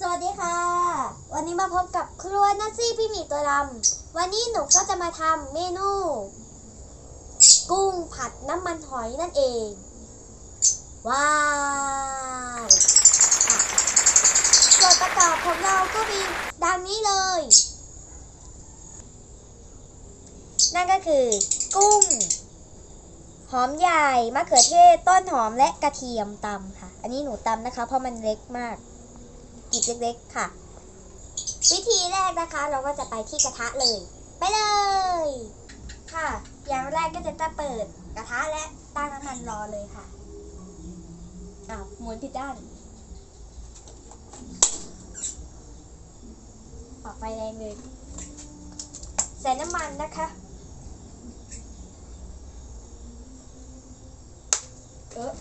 สวัสดีค่ะ วันนี้มาพบกับครัวนัซซี่พี่หมีตัวดำวันนี้หนูก็จะมาทำเมนู กุ้งผัดน้ำมันหอยนั่นเอง ว้าวส่วนประกอบของเราก็มีดังนี้เลย นั่นก็คือ กุ้ง หอมใหญ่มะเขือเทศต้นหอมและกระเทียมตำค่ะ อันนี้หนูตำนะคะ เพราะมันเล็กมาก กีบเล็กๆค่ะ วิธีแรกนะคะ เราก็จะไปที่กระทะเลย ไปเลย ค่ะ อย่างแรกก็จะจะเปิดกระทะและตั้งน้ำมันรอเลยค่ะอ้าวหมุนผิดด้าน ออกไฟแรงเลยใส่น้ำมันนะคะเออ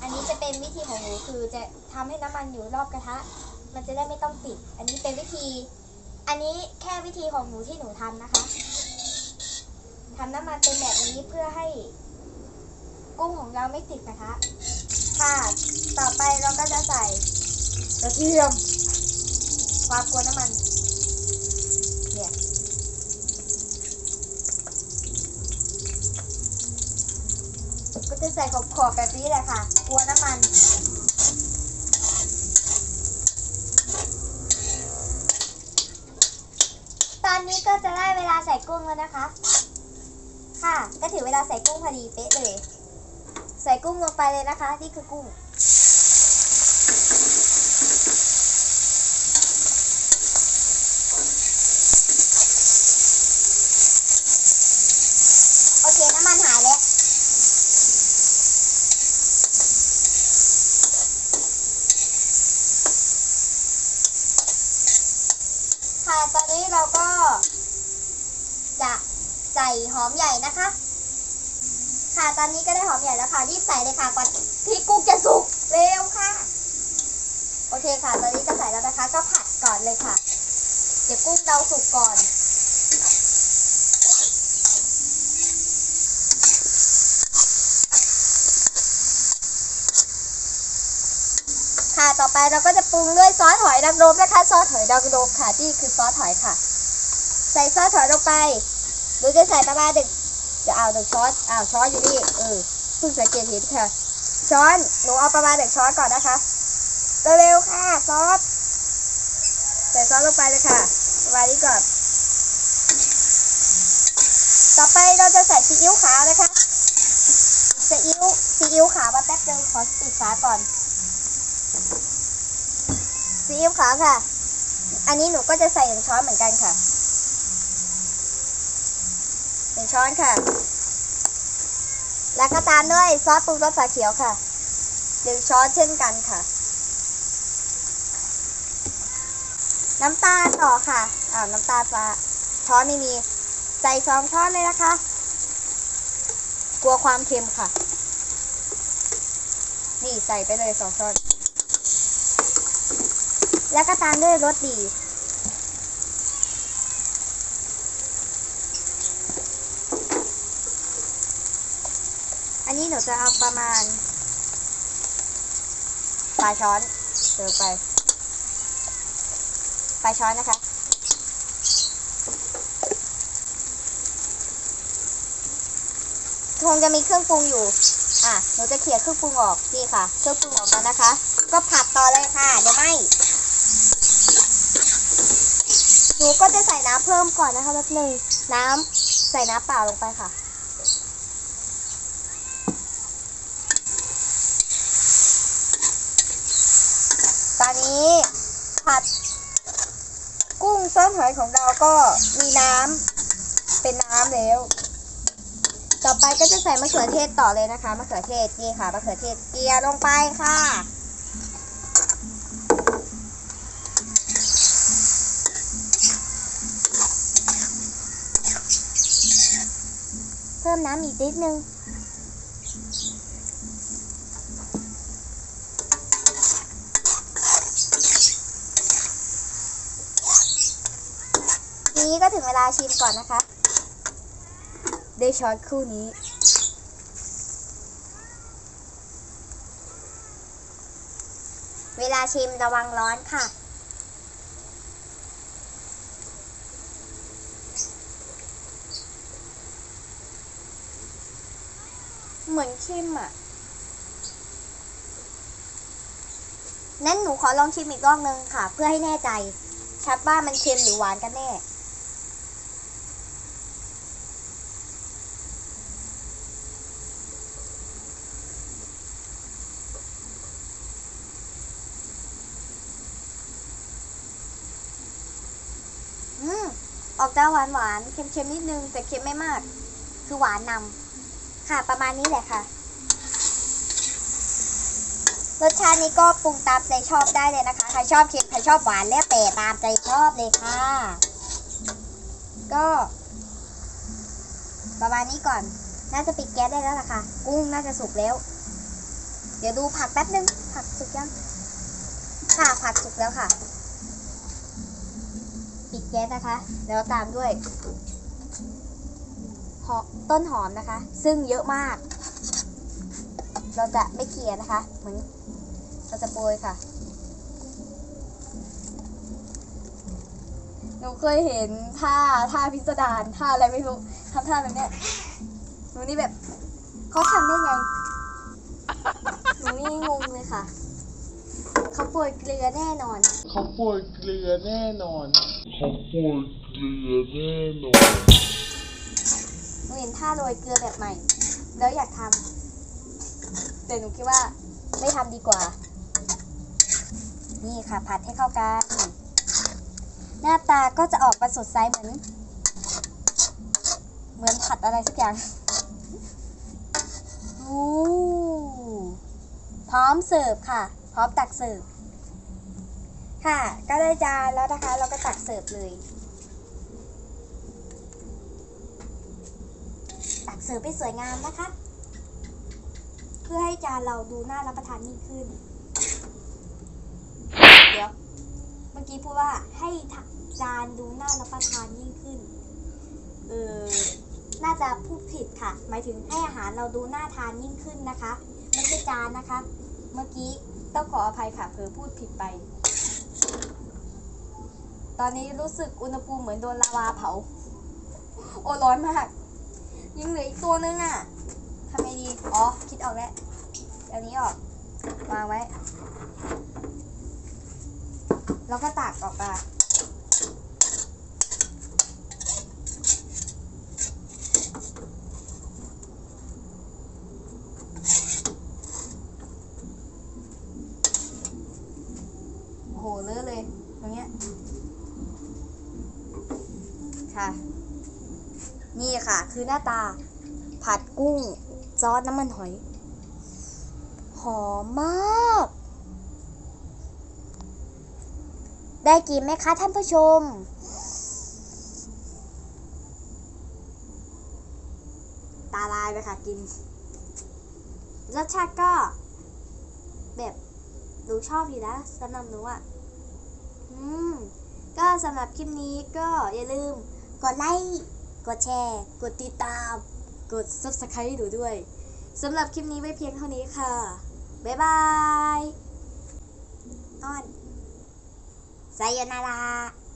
อันนี้ีของหนูคือจะทำให้น้ำมันอยู่รอบกระทะ มันจะได้ไม่ต้องติด อันนี้เป็นวิธี อันนี้แค่วิธีของหนูที่หนูทำนะคะทำน้ำมันเป็นแบบนี้เพื่อให้กุ้งของเราไม่ติดกระทะค่ะ ต่อไปเราก็จะใส่กระเทียม ความกลัวน้ำมัน เนี่ย ก็จะ ใส่ขอบขอบแบบนี้แหละค่ะ กลัวน้ำมัน ตอนนี้ก็จะได้เวลาใส่กุ้งแล้วนะคะ ค่ะ ก็ถือเวลาใส่กุ้งพอดีเป๊ะเลย ใส่กุ้งลงไปเลยนะคะ นี่คือกุ้ง โอเค น้ำมันหายแล้ว ค่ะ ตอนนี้เราก็ จะใส่หอมใหญ่นะคะ ค่ะตอนนี้ก็ได้หอมใหญ่แล้วค่ะรีบใส่เลยค่ะก่อนที่กุ้งจะสุกเร็วค่ะ โอเคค่ะ ตอนนี้จะใส่แล้วนะคะ ก็ผัดก่อนเลยค่ะ เดี๋ยวกุ้งเราสุกก่อน ต่อไปเราก็จะปรุงด้วยซอสหอยนางรมนะคะ ซอสหอยนางรมค่ะนี่คือซอสหอยค่ะ ใส่ซอสหอยลงไปหรือจะใส่ประมาณหนึ่งจะเอาหนึ่งช้อนอ้าวช้อนอยู่นี่เออเพิ่งสังเกตเห็นค่ะ ช้อนหนูเอาประมาณหนึ่งช้อนก่อนนะคะเร็วๆค่ะซอสใส่ซอสลงไปเลยค่ะประมาณนี้ก่อน ต่อไปเราจะใส่ซีอิ๊วขาวนะคะซีอิ๊วซีอิ๊วขาวมาแป๊บนึงขอปิดฝาก่อน ซีอิ๊วขาวค่ะ อันนี้หนูก็จะใส่หนึ่งช้อนเหมือนกันค่ะหนึ่งช้อนค่ะ แล้วก็ตามด้วยซอสปรุงรสฝาเขียวค่ะหนึ่งช้อนเช่นกันค่ะ น้ำตาลต่อค่ะอ้าวน้ำตาลฟ้าช้อนไม่มี ใส่สองช้อนเลยนะคะ กลัวความเค็มค่ะ นี่ใส่ไปเลยสองช้อน แล้วก็ตามด้วยรสดีอันนี้หนูจะเอาประมาณปลายช้อนเติมไปปลายช้อนนะคะคงจะมีเครื่องปรุงอยู่ อะ หนูจะเขี่ยเครื่องปรุงออก นี่ค่ะ เครื่องปรุงออกมานะคะ ก็ผัดต่อเลยค่ะ เดี๋ยวไม่ ห นูก็จะใส่น้ำเพิ่มก่อนนะคะแป๊บหนึงน้ำใส่น้ำเปล่าลงไปค่ะ ตอนนี้ผัดกุ้งซ้อนหอยของเราก็มีน้ำเป็นน้ำแล้ว ต่อไปก็จะใส่มะเขือเทศต่อเลยนะคะมะเขือเทศนี่ค่ะมะเขือเทศเกลียลงไปค่ะ พิ่มน้ำอีกนิดนึง ทีนี้ก็ถึงเวลาชิมก่อนนะคะ ได้ช้อนคู่นี้เวลาชิมระวังร้อนค่ะ เหมือนเค็มอะนั้นหนูขอลองชิมอีกรอบนึงค่ะ เพื่อให้แน่ใจ ชัดว่ามันเค็มหรือหวานกันแน่ อืม ออกจะหวานหวานเค็มๆนิดนึง แต่เค็มไม่มาก คือหวานนำ ค่ะประมาณนี้แหละค่ะ รสชาตินี้ก็ปรุงตามใจชอบได้เลยนะคะ ใครชอบเค็มใครชอบหวานแล้วแต่ตามใจชอบเลยค่ะ ก็ ประมาณนี้ก่อน น่าจะปิดแก๊สได้แล้วล่ะค่ะ กุ้งน่าจะสุกแล้ว เดี๋ยวดูผักแป๊บนึง ผักสุกยัง ค่ะผักสุกแล้วค่ะ ปิดแก๊สนะคะ แล้วตามด้วย ต้นหอมนะคะ ซึ่งเยอะมาก เราจะไม่เกลี่ยนะคะ เหมือนเราจะโปรยค่ะหนูเคยเห็นท่าท่าพิสดารท่าอะไรไม่รู้ทำท่าแบบเนี้ยหนูนี่แบบเขาทำได้ไงหนูนี่งงเลยค่ะเขาโปรยเกลือแน่นอนเขาโปรยเกลือแน่นอนเขาโปรยเกลือแน่นอนห นูเห็นท่าโรยเกลือแบบใหม่ แล้วอยากทำแต่หนูคิดว่าไม่ทำดีกว่า นี่ค่ะ ผัดให้เข้ากัน หน้าตาก็จะออกมาสดใสเหมือน เหมือนผัดอะไรสักอย่างพร้อมเสิร์ฟค่ะ พร้อมตักเสิร์ฟค่ะ ก็ได้จานแล้วนะคะ เราก็ตักเสิร์ฟเลย ตักเสิร์ฟให้สวยงามนะคะ เพื่อให้จานเราดูน่ารับประทานยิ่งขึ้น เดี๋ยว เมื่อกี้พูดว่าให้จานดูน่ารับประทานยิ่งขึ้น เออ น่าจะพูดผิดค่ะ หมายถึงให้อาหารเราดูน่าทานยิ่งขึ้นนะคะไม่ใช่จานนะคะ เมื่อกี้ต้องขออภัยค่ะเผลอพูดผิดไป ตอนนี้รู้สึกอุณหภูมิเหมือนโดนลาวาเผา โอ้ร้อนมาก ยังเหลืออีกตัวนึงอะทำไงดี อ๋อ คิดออกแล้วเอานี้ออกวางไว้ แล้วก็ตักออกมาโอ้โหเลอะเลย ตรงเนี้ย ค่ะ นี่ค่ะ คือหน้าตาผัดกุ้งซอสน้ำมันหอย หอมมาก ได้กินไหมคะท่านผู้ชม ตาลายไปค่ะกิน รสชาติก็ แบบหนูชอบอยู่นะสำหรับหนูอะอืม ก็สำหรับคลิปนี้ก็อย่าลืมกดไลค์ กดแชร์ กดติดตาม กด subscribe หนูด้วยสำหรับคลิปนี้ไว้เพียงเท่านี้ค่ะ บ๊ายบายอ้อนไซโยนารา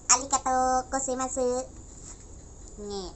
อาริกาโตโกเซมาซึเงี้